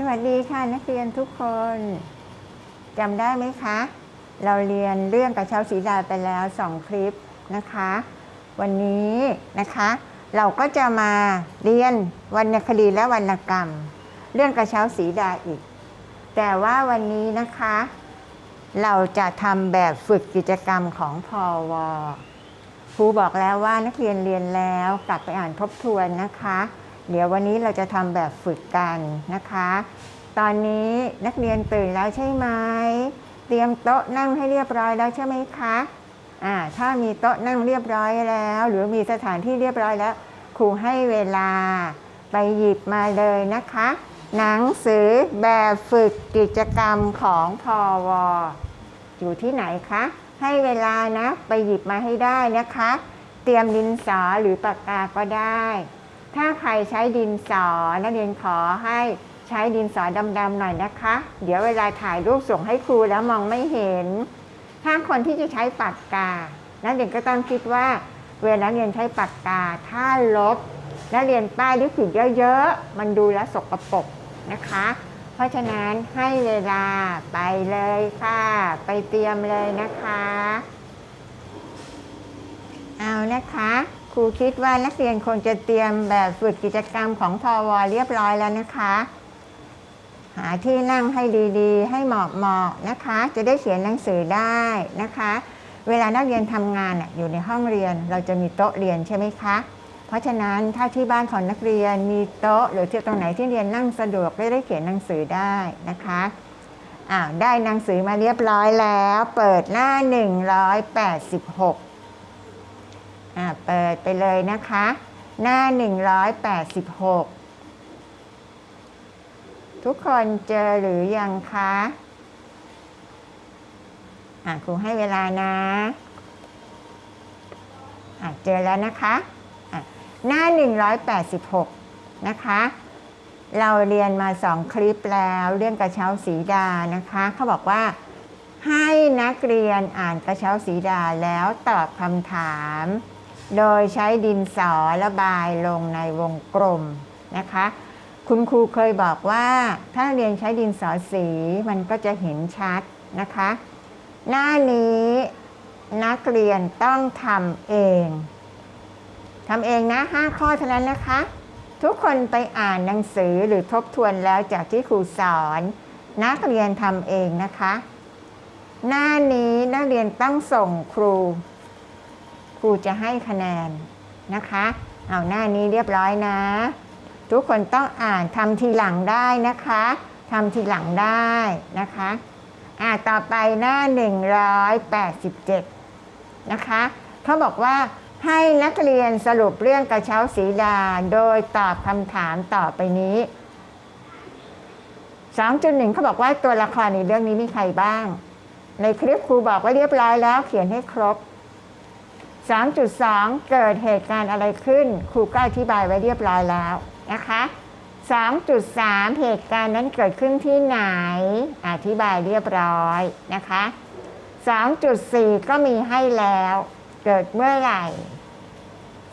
สวัสดีค่ะนักเรียนทุกคนจำได้ไหมคะ เราเรียนเรื่องกระเช้าสีดาไปแล้วสองคลิปนะคะ วันนี้นะคะ เราก็จะมาเรียนวรรณคดีและวรรณกรรม เรื่องกระเช้าสีดาอีก แต่ว่าวันนี้นะคะ เราจะทำแบบฝึกกิจกรรมของพอวครูบอกแล้วว่านักเรียนเรียนแล้วกลับไปอ่านทบทวนนะคะ เดี๋ยววันนี้เราจะทำแบบฝึกกันนะคะ ตอนนี้นักเรียนตื่นแล้วใช่ไหม เตรียมโต๊ะนั่งให้เรียบร้อยแล้วใช่ไหมคะอ่าถ้ามีโต๊ะนั่งเรียบร้อยแล้ว หรือมีสถานที่เรียบร้อยแล้ว ครูให้เวลาไปหยิบมาเลยนะคะ หนังสือแบบฝึกกิจกรรมของพอวอยู่ที่ไหนคะ ให้เวลานะ ไปหยิบมาให้ได้นะคะ เตรียมดินสอหรือปากกาก็ได้ ถ้าใครใช้ดินสอนักเรียนขอให้ใช้ดินสอดำๆหน่อยนะคะ เดี๋ยวเวลาถ่ายรูปส่งให้ครูแล้วมองไม่เห็น ถ้าคนที่จะใช้ปากกา นักเรียนก็ต้องคิดว่า เวลานักเรียนใช้ปากกา ถ้าลบ นักเรียนป้ายหรือขีดเยอะๆ มันดูแลสกปรกนะคะ เพราะฉะนั้นให้เวลาไปเลยค่ะ ไปเตรียมเลยนะคะ เอานะคะ ครูคิดว่านักเรียนคงจะเตรียมแบบฝึกกิจกรรมของพอวเรียบร้อยแล้วนะคะ หาที่นั่งให้ดีๆ ให้เหมาะๆนะคะ จะได้เขียนหนังสือได้นะคะ เวลานักเรียนทำงานอยู่ในห้องเรียนเราจะมีโต๊ะเรียนใช่ไหมคะเพราะฉะนั้นถ้าที่บ้านของนักเรียนมีโต๊ะ หรือที่ตรงไหนที่เรียนนั่งสะดวกได้ได้เขียนหนังสือได้นะคะอ้าวได้หนังสือมาเรียบร้อยแล้ว เปิดหน้า 186 อ่าเปิดไปเลยนะคะ หน้า 186 ทุกคนเจอหรือยังคะอะครูให้เวลานะอะเจอแล้วนะคะอะหน้า 186 นะคะ เราเรียนมาสองคลิปแล้วเรื่องกระเช้าสีดานะคะ เขาบอกว่าให้นักเรียนอ่านกระเช้าสีดาแล้วตอบคำถาม โดยใช้ดินสอระบายลงในวงกลมนะคะ คุณครูเคยบอกว่าถ้าเรียนใช้ดินสอสีมันก็จะเห็นชัดนะคะ หน้านี้นักเรียนต้องทำเองทำเองนะห้าข้อเท่านั้นนะคะ ทุกคนไปอ่านหนังสือหรือทบทวนแล้วจากที่ครูสอน นักเรียนทำเองนะคะ หน้านี้นักเรียนต้องส่งครู ครูจะให้คะแนนนะคะ เอาหน้านี้เรียบร้อยนะ ทุกคนต้องอ่านทำทีหลังได้นะคะทำทีหลังได้นะคะอ่าต่อไปหน้า 187 นะคะเขาบอกว่าให้นักเรียนสรุปเรื่องกระเช้าสีดา โดยตอบคำถามต่อไปนี้ 2.1เขาบอกว่าตัวละครในเรื่องนี้มีใครบ้าง ในคลิปครูบอกว่าเรียบร้อยแล้วเขียนให้ครบ 3.2 เกิดเหตุการณ์อะไรขึ้น ครูก็อธิบายไว้เรียบร้อยแล้วนะคะ2.3เหตุการณ์นั้นเกิดขึ้นที่ไหน อธิบายเรียบร้อยนะคะ2.4ก็มีให้แล้ว เกิดเมื่อไหร่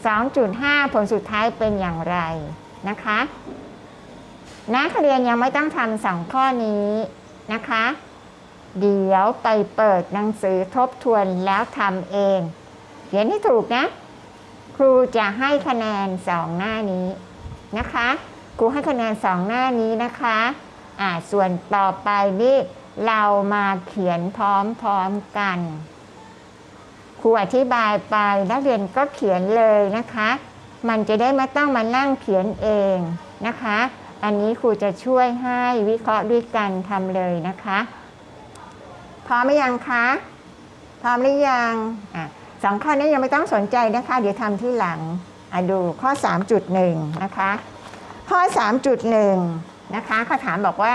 2.5 ผลสุดท้ายเป็นอย่างไรนะคะนักเรียนยังไม่ต้องทำสองข้อนี้นะคะ เดี๋ยวไปเปิดหนังสือทบทวนแล้วทำเอง เขียนให้ถูกนะ ครูจะให้คะแนนสองหน้านี้นะคะ ครูให้คะแนนสองหน้านี้นะคะอ่าส่วนต่อไปนี่เรามาเขียนพร้อมๆกัน ครูอธิบายไปนักเรียนก็เขียนเลยนะคะ มันจะได้ไม่ต้องมานั่งเขียนเองนะคะ อันนี้ครูจะช่วยให้วิเคราะห์ด้วยกันทำเลยนะคะ พร้อมหรือยังคะ พร้อมหรือยังอะ สองข้อนี้ยังไม่ต้องสนใจนะคะ เดี๋ยวทำที่หลังอะดูข้อ 3.1 นะคะ ข้อ 3.1 นะคะเขาถามบอกว่า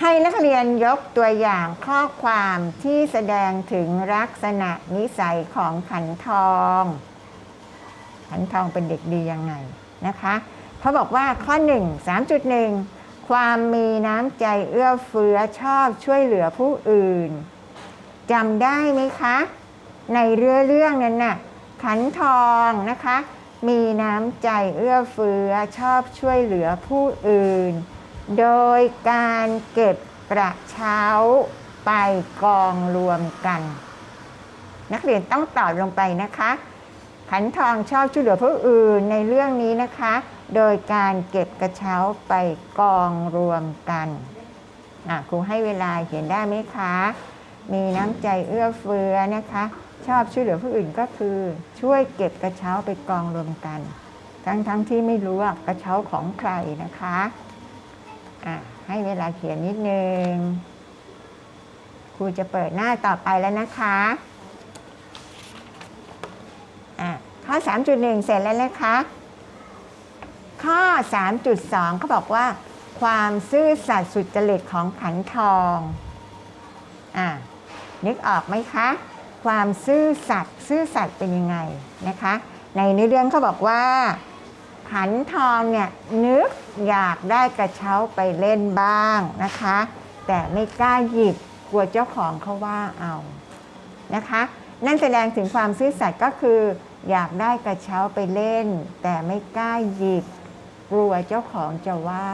ให้นักเรียนยกตัวอย่างข้อความที่แสดงถึงลักษณะนิสัยของขันทอง ขันทองเป็นเด็กดียังไงนะคะเขาบอกว่าข้อ 1 3.1ความมีน้ำใจเอื้อเฟื้อชอบช่วยเหลือผู้อื่นจำได้ไหมคะ ในเรื่องเรื่องนั้นน่ะขันทองนะคะ มีน้ำใจเอื้อเฟื้อชอบช่วยเหลือผู้อื่น โดยการเก็บกระเช้าไปกองรวมกัน นักเรียนต้องตอบลงไปนะคะ ขันทองชอบช่วยเหลือผู้อื่นในเรื่องนี้นะคะ โดยการเก็บกระเช้าไปกองรวมกันอะครูให้เวลาเขียนได้ไหมคะ มีน้ำใจเอื้อเฟื้อนะคะ ชอบช่วยเหลือผู้อื่นก็คือช่วยเก็บกระเช้าไปกองรวมกัน ทั้งทั้งที่ไม่รู้ว่ากระเช้าของใครนะคะอะให้เวลาเขียนนิดนึงครูจะเปิดหน้าต่อไปแล้วนะคะอะข้อ 3.1 เสร็จแล้วนะคะ ข้อ 3.2เขาบอกว่า ความซื่อสัตย์สุจริตของขันทองอะนึกออกไหมคะ ความซื่อสัตย์ซื่อสัตย์เป็นยังไงนะคะ ในเนื้อเรื่องเขาบอกว่าขันทองเนี่ยนึกอยากได้กระเช้าไปเล่นบ้างนะคะ แต่ไม่กล้าหยิบกลัวเจ้าของเขาว่าเอานะคะ นั่นแสดงถึงความซื่อสัตย์ก็คือ อยากได้กระเช้าไปเล่น แต่ไม่กล้าหยิบกลัวเจ้าของจะว่า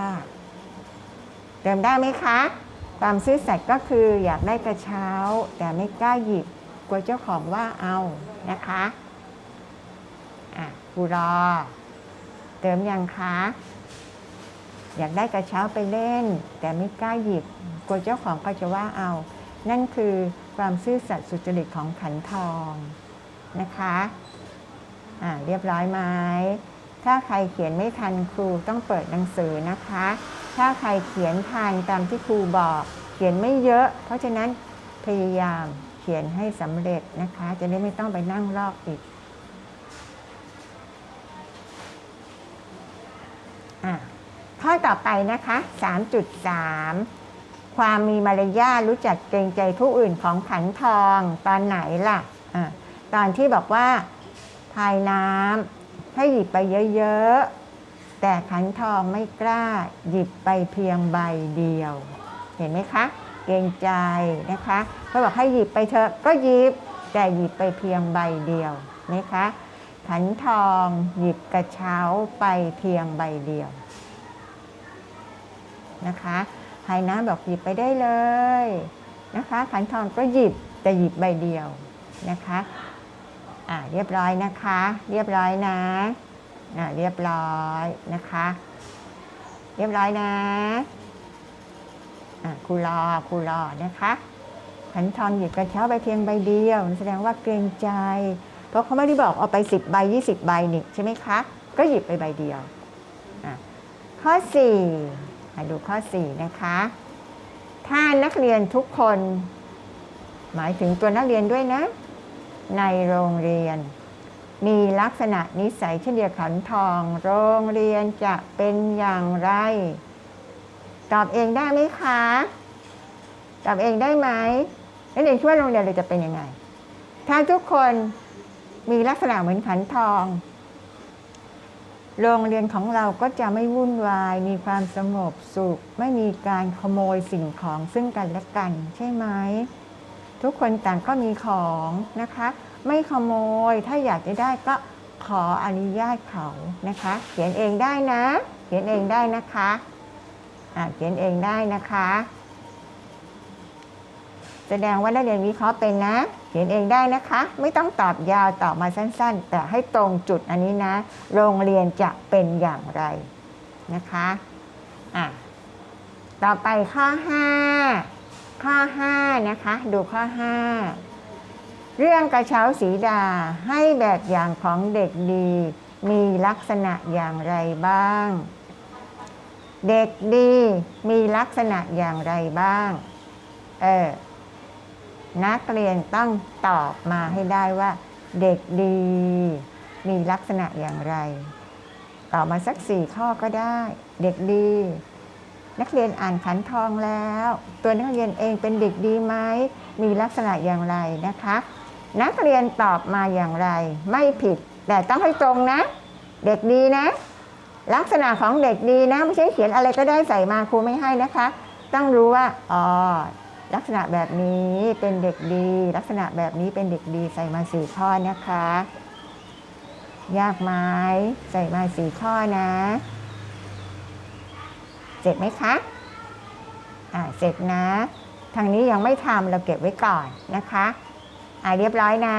เติมได้ไหมคะ ความซื่อสัตย์ก็คืออยากได้กระเช้า แต่ไม่กล้าหยิบ กลัวเจ้าของว่าเอานะคะอะครูรอ เติมยังคะอยากได้กระเช้าไปเล่น แต่ไม่กล้าหยิบกลัวเจ้าของเขาจะว่าเอา นั่นคือความซื่อสัตย์สุจริตของขันทองนะคะอ่าเรียบร้อยไหมถ้าใครเขียนไม่ทันครูต้องเปิดหนังสือนะคะ ถ้าใครเขียนทันตามที่ครูบอก เขียนไม่เยอะ เพราะฉะนั้นพยายาม ขียนให้สำเร็จนะคะ จะได้ไม่ต้องไปนั่งลอกอีกอข้อต่อไปนะคะ 3.3 ความมีมารยาทรู้จักเกรงใจผู้อื่นของขันทองตอนไหนล่ะอะตอนที่บอกว่าพายน้ำให้หยิบไปเยอะๆ แต่ขันทองไม่กล้าหยิบไปเพียงใบเดียว เห็นไหมคะ เกรงใจนะคะเขาบอกให้หยิบไปเถอะก็หยิบ แต่หยิบไปเพียงใบเดียวนะคะขันทองหยิบกระเช้าไปเพียงใบเดียวนะคะไฮน้ำบอกหยิบไปได้เลยนะคะขันทองก็หยิบแต่หยิบใบเดียวนะคะอ่าเรียบร้อยนะคะ เรียบร้อยนะอ่าเรียบร้อยนะคะ เรียบร้อยนะ ครูรอครูรอนะคะขันทองหยิบกระเช้าไปเพียงใบเดียว แสดงว่าเกรงใจ เพราะเขาไม่ได้บอกเอาไป 10 ใบ 20 ใบนี่ใช่ไหมคะ ก็หยิบไปใบเดียว ข้อ4มาดูข้อ 4 นะคะถ้านักเรียนทุกคน หมายถึงตัวนักเรียนด้วยนะ ในโรงเรียน มีลักษณะนิสัยเช่นเดียวขันทอง โรงเรียนจะเป็นอย่างไร ตอบเองได้ไหมคะตอบเองได้ไหมนักเรียนคิดว่าโรงเรียนเราจะเป็นยังไง ถ้าทุกคนมีลักษณะเหมือนขันทอง โรงเรียนของเราก็จะไม่วุ่นวาย มีความสงบสุข ไม่มีการขโมยสิ่งของซึ่งกันและกัน ใช่ไหม ทุกคนต่างก็มีของนะคะ ไม่ขโมย ถ้าอยากจะได้ก็ขออนุญาตเขานะคะ เขียนเองได้นะ เขียนเองได้นะคะ เขียนเองได้นะคะ แสดงว่านักเรียนวิเคราะห์เป็นนะ เขียนเองได้นะคะ ไม่ต้องตอบยาวตอบมาสั้น ๆ แต่ให้ตรงจุดอันนี้นะ โรงเรียนจะเป็นอย่างไรนะคะอะต่อไปข้อ 5 ข้อ 5 นะคะ ดูข้อ 5 เรื่องกระเช้าสีดาให้แบบอย่างของเด็กดี มีลักษณะอย่างไรบ้าง เด็กดีมีลักษณะอย่างไรบ้าง เออ นักเรียนต้องตอบมาให้ได้ว่า เด็กดี มีลักษณะอย่างไร ตอบมาสักสี่ข้อก็ได้ เด็กดี นักเรียนอ่านขันทองแล้ว ตัวนักเรียนเองเป็นเด็กดีไหม มีลักษณะอย่างไรนะคะ นักเรียนตอบมาอย่างไร ไม่ผิด แต่ต้องให้ตรงนะ เด็กดีนะ ลักษณะของเด็กดีนะไม่ใช่เขียนอะไรก็ได้ใส่มาครูไม่ให้นะคะ ต้องรู้ว่าอ๋อลักษณะแบบนี้เป็นเด็กดี ลักษณะแบบนี้เป็นเด็กดีใส่มาสี่ข้อนะคะ ยากไหมใส่มาสี่ข้อนะเสร็จไหมคะอ่าเสร็จนะ ทางนี้ยังไม่ทำเราเก็บไว้ก่อนนะคะ อ่าเรียบร้อยนะ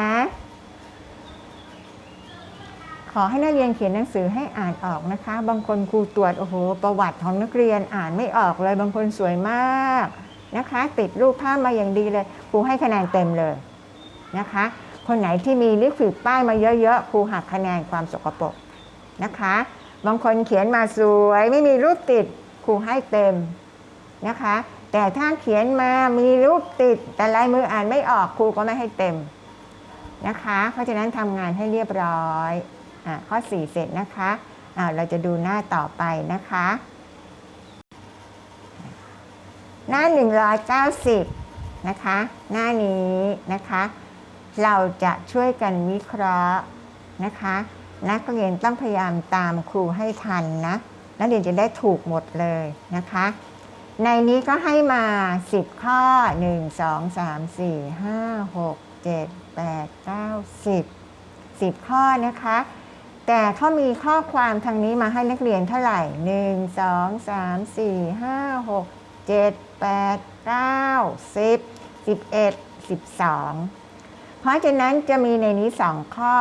ขอให้นักเรียนเขียนหนังสือให้อ่านออกนะคะ บางคนครูตรวจโอ้โหประวัติของนักเรียนอ่านไม่ออกเลย บางคนสวยมากนะคะ ติดรูปภาพมาอย่างดีเลยครูให้คะแนนเต็มเลยนะคะ คนไหนที่มีลิขวิดป้ายมาเยอะๆครูหักคะแนนความสกปรกนะคะ บางคนเขียนมาสวยไม่มีรูปติดครูให้เต็มนะคะ แต่ถ้าเขียนมามีรูปติด แต่ลายมืออ่านไม่ออกครูก็ไม่ให้เต็มนะคะ เพราะฉะนั้นทำงานให้เรียบร้อย ข้อ 4 เสร็จนะคะเราจะดูหน้าต่อไปนะคะ หน้า 190 นะคะ หน้านี้นะคะ เราจะช่วยกันวิเคราะห์นะคะ นักเรียนต้องพยายามตามครูให้ทันนะ นักเรียนจะได้ถูกหมดเลยนะคะ ในนี้ก็ให้มา 10 ข้อ 1 2 3 4 5 6 7 8 9 10 10 ข้อนะคะ แต่เขามีข้อความทางนี้มาให้นักเรียนเท่าไหร่ 1 2 3 4 5 6 7 8 9 10 11 12 เพราะฉะนั้นจะมีในนี้สองข้อ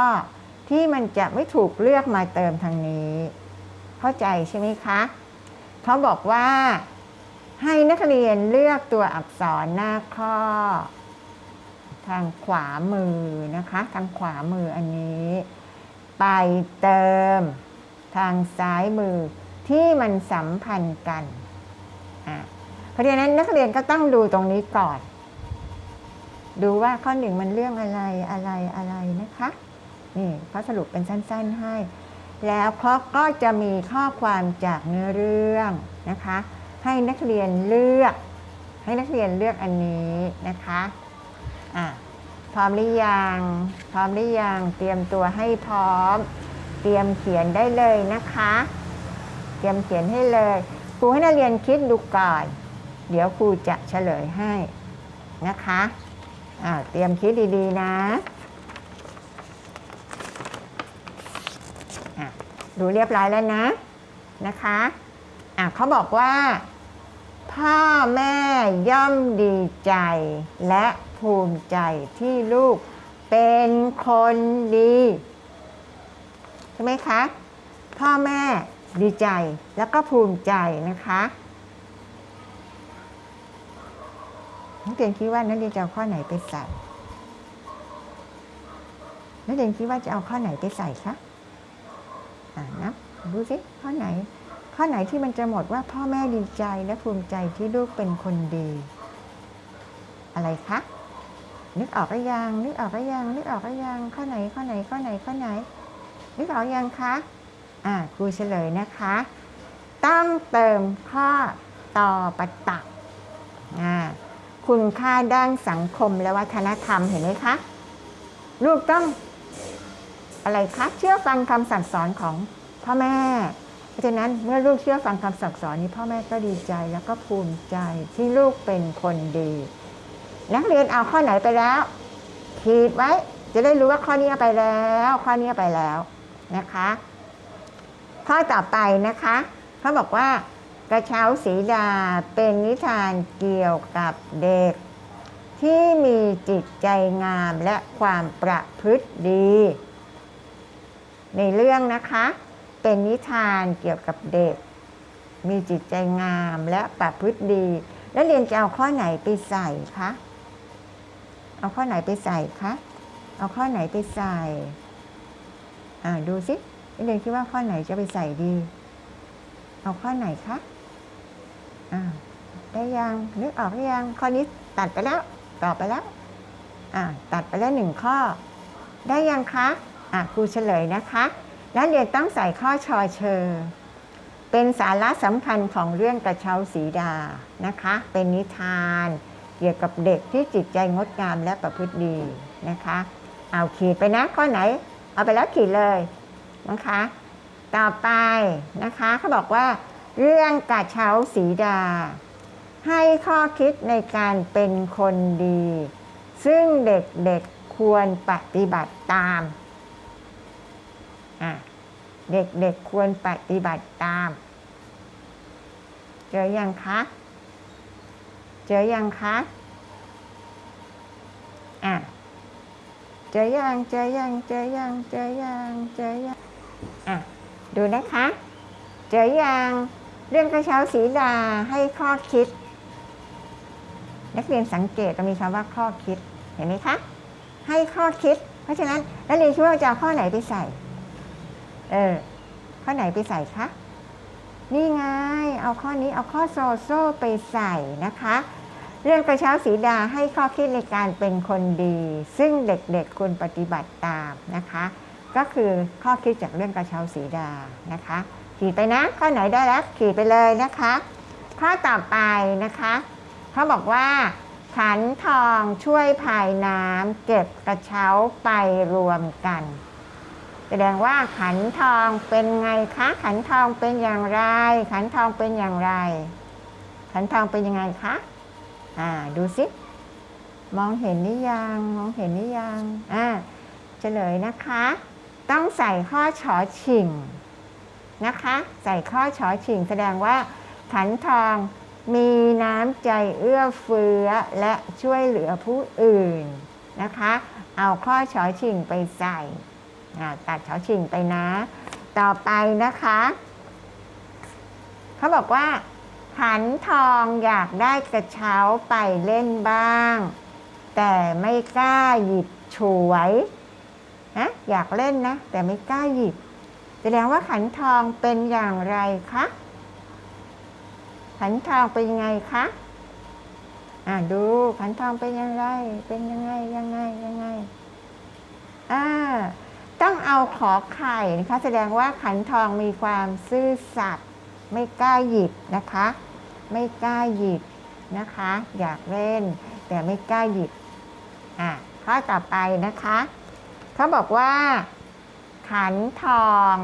ที่มันจะไม่ถูกเลือกมาเติมทางนี้ เข้าใจใช่ไหมคะ เขาบอกว่า ให้นักเรียนเลือกตัวอักษรหน้าข้อ ทางขวามือนะคะ ทางขวามืออันนี้ ไปเติม ทางซ้ายมือที่มันสัมพันธ์กันอะเพราะฉะนั้นนักเรียนก็ต้องดูตรงนี้ก่อน ดูว่าข้อหนึ่งมันเรื่องอะไรอะไรอะไรนะคะ นี่เขาสรุปเป็นสั้น ๆให้ แล้วเขาก็จะมีข้อความจากเนื้อเรื่องนะคะ ให้นักเรียนเลือก ให้นักเรียนเลือกอันนี้นะคะ อะ พร้อมหรือยัง พร้อมหรือยัง เตรียมตัวให้พร้อม เตรียมเขียนได้เลยนะคะ เตรียมเขียนให้เลย ครูให้นักเรียนคิดดูก่อน เดี๋ยวครูจะเฉลยให้นะคะอ่าเตรียมคิดดีๆนะะดูเรียบร้อยแล้วนะนะคะอะเขาบอกว่า พ่อแม่ย่อมดีใจ และภูมิใจที่ลูกเป็นคนดี ใช่ไหมคะ พ่อแม่ดีใจแล้วก็ภูมิใจนะคะนักเรียนคิดว่านักเรียนจะเอาข้อไหนไปใส่นักเรียนคิดว่าจะเอาข้อไหนไปใส่คะอ่านะดูสิข้อไหน ข้อไหนที่มันจะหมดว่าพ่อแม่ดีใจและภูมิใจที่ลูกเป็นคนดี อะไรคะนึกออกหรือยังนึกออกหรือยังนึกออกหรือยังข้อไหนข้อไหนข้อไหนข้อไหน นึกออกยังคะอ่าครูเฉลยนะคะ ต้องเติมข้อต่อปตักอ่าคุณค่าด้านสังคมและวัฒนธรรมเห็นไหมคะลูกต้องอะไรคะเชื่อฟังคำสั่งสอนของพ่อแม่ ราะฉะนั้นเมื่อลูกเชื่อฟังคำสั่งสอนนี้พ่อแม่ก็ดีใจแล้วก็ภูมิใจที่ลูกเป็นคนดี นักเรียนเอาข้อไหนไปแล้วขีดไว้จะได้รู้ว่าข้อนี้ไปแล้ว ข้อนี้ไปแล้วนะคะ ข้อต่อไปนะคะเขาบอกว่ากระเช้าสีดาเป็นนิทานเกี่ยวกับเด็ก ที่มีจิตใจงามและความประพฤติดี ในเรื่องนะคะ เป็นนิทานเกี่ยวกับเด็ก มีจิตใจงามและประพฤติดี แล้วเรียนจะเอาข้อไหนไปใส่คะเอาข้อไหนไปใส่คะเอาข้อไหนไปใส่อ่าดูสินักเรียนคิดว่าข้อไหนจะไปใส่ดี เอาข้อไหนคะอ่าได้ยังนึกออกหรือยังข้อนี้ตัดไปแล้วตอบไปแล้วอ่าตัดไปแล้วหนึ่งข้อ ได้ยังคะอะครูเฉลยนะคะ นักเรียนต้องใส่ข้อชอเชอ เป็นสาระสำคัญของเรื่องกระเช้าสีดานะคะ เป็นนิทาน เกี่ยวกับเด็กที่จิตใจงดงามและประพฤติดีนะคะ เอาขีดไปนะข้อไหน เอาไปแล้วขีดเลยนะคะ ต่อไปนะคะเขาบอกว่า เรื่องกระเช้าสีดา ให้ข้อคิดในการเป็นคนดี ซึ่งเด็กๆควรปฏิบัติตาม เด็กๆควรปฏิบัติตาม เจอยังคะ เจอยังคะอะเจอยังเจอยังเจอยังเจอยังเจอยังอะดูนะคะ เจอยังเรื่องกระเช้าสีดาให้ข้อคิด นักเรียนสังเกตจะมีคำว่าข้อคิดเห็นไหมคะ ให้ข้อคิด เพราะฉะนั้นนักเรียนคิดว่าจะเอาข้อไหนไปใส่ เออ ข้อไหนไปใส่คะ นี่ไง เอาข้อนี้เอาข้อโซโซไปใส่นะคะ เรื่องกระเช้าสีดาให้ข้อคิดในการเป็นคนดี ซึ่งเด็กๆควรปฏิบัติตามนะคะ ก็คือข้อคิดจากเรื่องกระเช้าสีดานะคะ ขีดไปนะ ข้อไหนได้แล้วขีดไปเลยนะคะ ข้อต่อไปนะคะเขาบอกว่าขันทองช่วยพายน้ำเก็บกระเช้าไปรวมกัน แสดงว่าขันทองเป็นไงคะ ขันทองเป็นอย่างไร ขันทองเป็นอย่างไร ขันทองเป็นยังไงคะอ่าดูสิมองเห็นหรือยังมองเห็นหรือยังอ่าเฉลยนะคะ ต้องใส่ข้อฉอฉิงนะคะ ใส่ข้อฉอฉิงแสดงว่า ขันทองมีน้ำใจเอื้อเฟื้อและช่วยเหลือผู้อื่นนะคะ เอาข้อฉอฉิงไปใส่ ตัดเฉอฉิงไปนะ ต่อไปนะคะเขาบอกว่าขันทองอยากได้กระเช้าไปเล่นบ้าง แต่ไม่กล้าหยิบฉวยนะอยากเล่นนะ แต่ไม่กล้าหยิบ แสดงว่าขันทองเป็นอย่างไรคะขันทองเป็นยังไงคะอ่าดูขันทองเป็นยังไงเป็นยังไงยังไงยังไงอ่า ต้องเอาขอไข่นะคะ แสดงว่าขันทองมีความซื่อสัตย์ไม่กล้าหยิบนะคะ ไม่กล้าหยิบนะคะ อยากเล่น แต่ไม่กล้าหยิบอะข้อต่อไปนะคะ เขาบอกว่า ขันทอง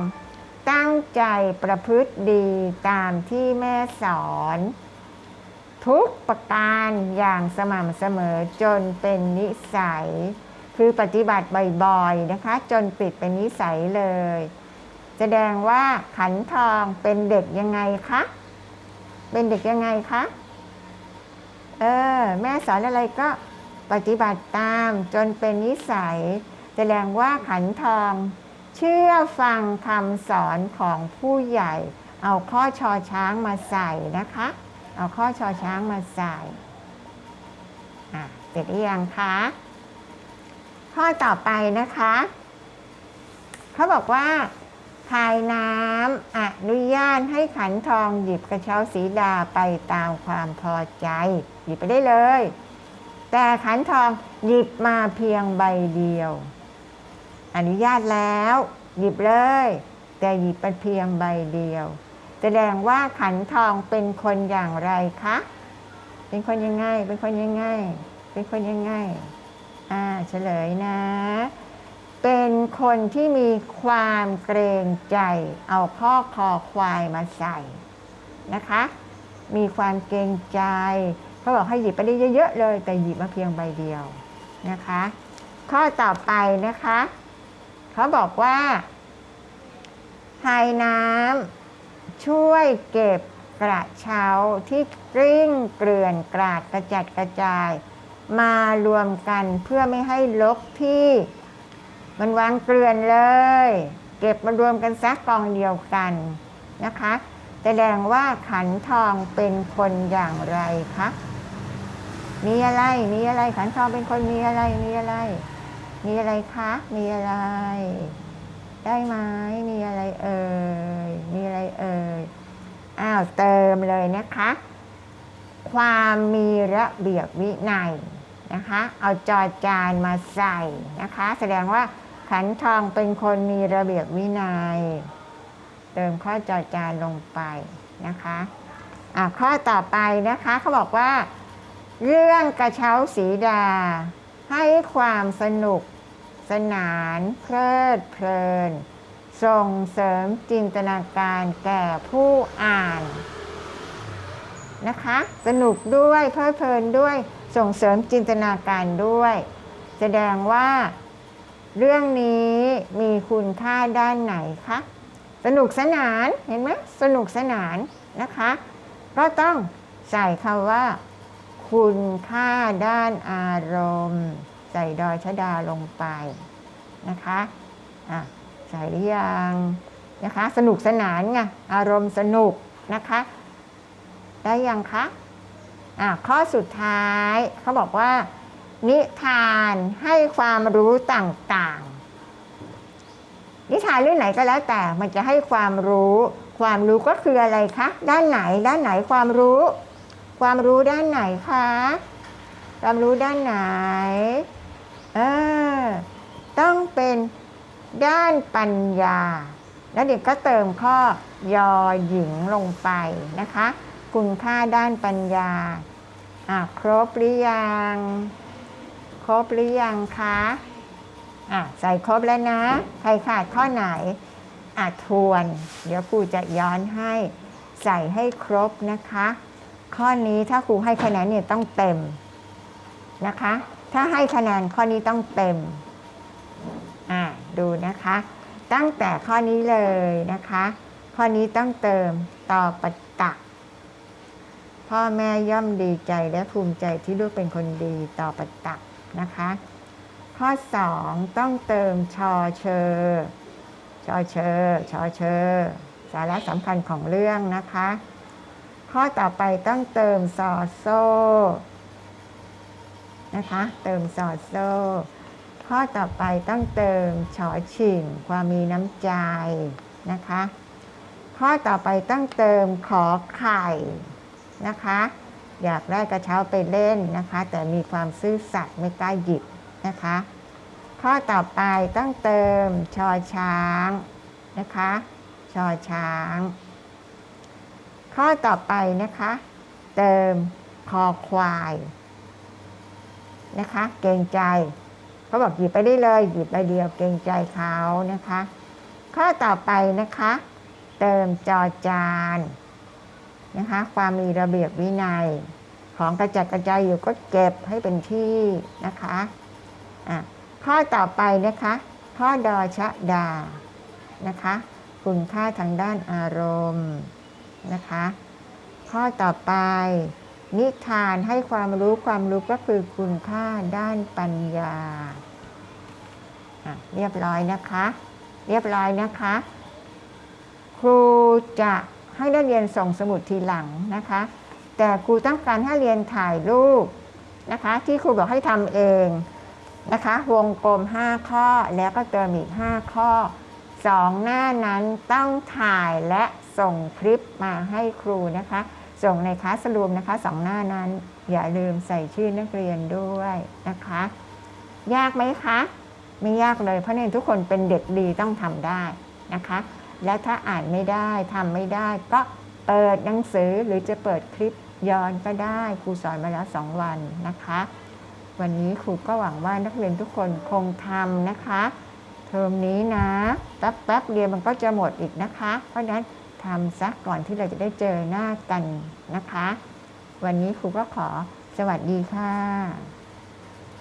ตั้งใจประพฤติดีตามที่แม่สอน ทุกประการอย่างสม่ำเสมอจนเป็นนิสัย คือปฏิบัติบ่อยๆนะคะ จนปิดเป็นนิสัยเลย แสดงว่าขันทองเป็นเด็กยังไงคะ เป็นเด็กยังไงคะเออแม่สอนอะไรก็ปฏิบัติตามจนเป็นนิสัย แสดงว่าขันทองเชื่อฟังคำสอนของผู้ใหญ่ เอาข้อชอช้างมาใส่นะคะ เอาข้อชอช้างมาใส่ อะเสร็จหรือยังคะ ข้อต่อไปนะคะเขาบอกว่าภายน้ำอนุญาตให้ขันทองหยิบกระเช้าสีดาไปตามความพอใจ หยิบไปได้เลย แต่ขันทองหยิบมาเพียงใบเดียว อนุญาตแล้ว หยิบเลย แต่หยิบไปเพียงใบเดียว แสดงว่าขันทองเป็นคนอย่างไรคะ เป็นคนยังไง เป็นคนยังไง เป็นคนยังไง อ่าเฉลยนะ เป็นคนที่มีความเกรงใจ เอาข้อคอควายมาใส่นะคะ มีความเกรงใจเขาบอกให้หยิบไปได้เยอะๆเลย แต่หยิบมาเพียงใบเดียวนะคะ ข้อต่อไปนะคะเขาบอกว่าภายน้ำช่วยเก็บกระเช้าที่กลิ้งเกลื่อนกราดกระจัดกระจาย มารวมกันเพื่อไม่ให้ลกที่ มันวางเกลื่อนเลย เก็บมารวมกันซักกองเดียวกันนะคะแสดงว่าขันทองเป็นคนอย่างไรคะมีอะไร มีอะไร ขันทองเป็นคนมีอะไร มีอะไร มีอะไรคะ มีอะไร ได้ไหมมีอะไรเอ่ย มีอะไรเอ่ย อ้าวเติมเลยนะคะ ความมีระเบียบวินัย นะคะ เอาจอจานมาใส่นะคะ แสดงว่าขันทองเป็นคนมีระเบียบวินัย เติมข้อจอจานลงไปนะคะอะข้อต่อไปนะคะเขาบอกว่า เรื่องกระเช้าสีดา ให้ความสนุกสนานเพลิดเพลิน ส่งเสริมจินตนาการแก่ผู้อ่านนะคะ สนุกด้วยเพลิดเพลินด้วย ส่งเสริมจินตนาการด้วย แสดงว่า เรื่องนี้มีคุณค่าด้านไหนคะสนุกสนานเห็นไหมสนุกสนานนะคะ ก็ต้องใส่คำว่า คุณค่าด้านอารมณ์ ใส่ดอยชดาลงไปนะคะอะใส่หรือยังนะคะ สนุกสนานไงอารมณ์สนุกนะคะ ได้ยังคะ อะข้อสุดท้ายเขาบอกว่า นิทานให้ความรู้ต่างๆ นิทานเรื่องไหนก็แล้วแต่มันจะให้ความรู้ ความรู้ก็คืออะไรคะด้านไหน ด้านไหนความรู้ ความรู้ด้านไหนคะความรู้ด้านไหนเออต้องเป็นด้านปัญญา แล้วเด็กก็เติมข้อยอหญิงลงไปนะคะ คุณค่าด้านปัญญา อะครบหรือยัง ครบหรือยังคะอะใส่ครบแล้วนะ ใครขาดข้อไหนอะทวน เดี๋ยวครูจะย้อนให้ ใส่ให้ครบนะคะ ข้อนี้ถ้าครูให้คะแนนเนี่ยต้องเต็มนะคะ ถ้าให้คะแนนข้อนี้ต้องเต็มอ่าดูนะคะ ตั้งแต่ข้อนี้เลยนะคะ ข้อนี้ต้องเติมต่อประตัก พ่อแม่ย่อมดีใจและภูมิใจที่ลูกเป็นคนดีต่อประตักนะคะ ข้อ 2 ต้องเติมชอเชอชอเชอชอเชอสาระสำคัญของเรื่องนะคะ ข้อต่อไปต้องเติมซอโซ่นะคะ เติมซอโซ่ข้อต่อไปต้องเติมชอชิงความมีน้ำใจนะคะ ข้อต่อไปต้องเติมขอไข่ นะคะ อยากได้กระเช้าไปเล่นนะคะ แต่มีความซื่อสัตย์ไม่กล้าหยิบนะคะ ข้อต่อไปต้องเติมชอช้างนะคะชอช้าง ข้อต่อไปนะคะ เติมคอควายนะคะ เกรงใจเขาบอกหยิบไปได้เลย หยิบใบเดียวเกรงใจเขานะคะ ข้อต่อไปนะคะ เติมจอจาน นะคะ ความมีระเบียบวินัย ของกระจัดกระจายอยู่ก็เก็บให้เป็นที่นะคะอะข้อต่อไปนะคะ ข้อดอชะดานะคะ คุณค่าทางด้านอารมณ์นะคะ ข้อต่อไป นิทานให้ความรู้ความรู้ก็คือคุณค่าด้านปัญญาอะเรียบร้อยนะคะ เรียบร้อยนะคะ ครูจะ ให้นักเรียนส่งสมุดทีหลังนะคะ แต่ครูต้องการให้เรียนถ่ายรูปนะคะ ที่ครูบอกให้ทำเองนะคะ วงกลม 5 ข้อแล้วก็เติมอีก 5 ข้อ 2 หน้านั้นต้องถ่ายและส่งคลิปมาให้ครูนะคะ ส่งในคลาสรูมนะคะสองหน้านั้น อย่าลืมใส่ชื่อนักเรียนด้วยนะคะ ยากไหมคะ ไม่ยากเลยเพราะเนี่ทุกคนเป็นเด็กดีต้องทำได้นะคะ และถ้าอ่านไม่ได้ทำไม่ได้ ก็เปิดหนังสือหรือจะเปิดคลิปย้อนก็ได้ครูสอนมาแล้วสองวันนะคะ วันนี้ครูก็หวังว่านักเรียนทุกคนคงทำนะคะ เทอมนี้นะแป๊บแป๊บเดียวมันก็จะหมดอีกนะคะ เพราะฉะนั้นทำซักก่อนที่เราจะได้เจอหน้ากันนะคะ วันนี้ครูก็ขอสวัสดีค่ะ